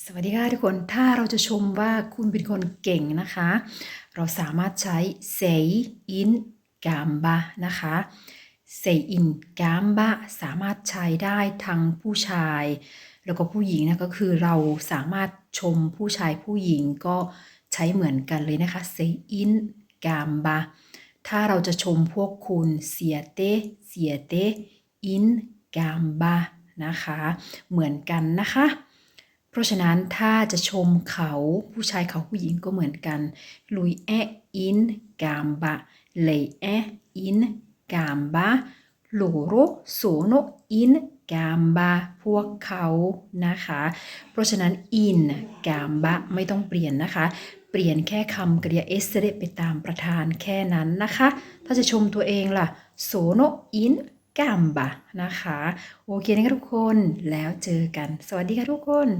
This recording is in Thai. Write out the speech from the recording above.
สวัสดีค่ะทุกคนถ้าเราจะชมว่าคุณเป็นคนเก่งนะคะ เราสามารถใช้ say in gamba นะคะ say in gamba สามารถใช้ได้ทั้งผู้ชาย แล้วก็ผู้หญิงนะก็คือเราสามารถชมผู้ชายผู้หญิงก็ใช้เหมือนกันเลยนะคะ say in gamba ถ้าเราจะชมพวกคุณ siete siete in gamba นะคะ เหมือนกันนะคะ เพราะฉะนั้นถ้าจะชมเขาผู้ชายเขาผู้หญิงก็เหมือนกัน lui è in gamba lei è in gamba loro sono in gamba พวกเขานะคะ เพราะฉะนั้น in gamba ไม่ต้องเปลี่ยนนะคะ เปลี่ยนแค่คำกริยา essere ไปตามประธานแค่นั้นนะคะ ถ้าจะชมตัวเองล่ะ sono in gamba นะคะ โอเคนะคะทุกคนแล้วเจอกัน สวัสดีค่ะทุกคน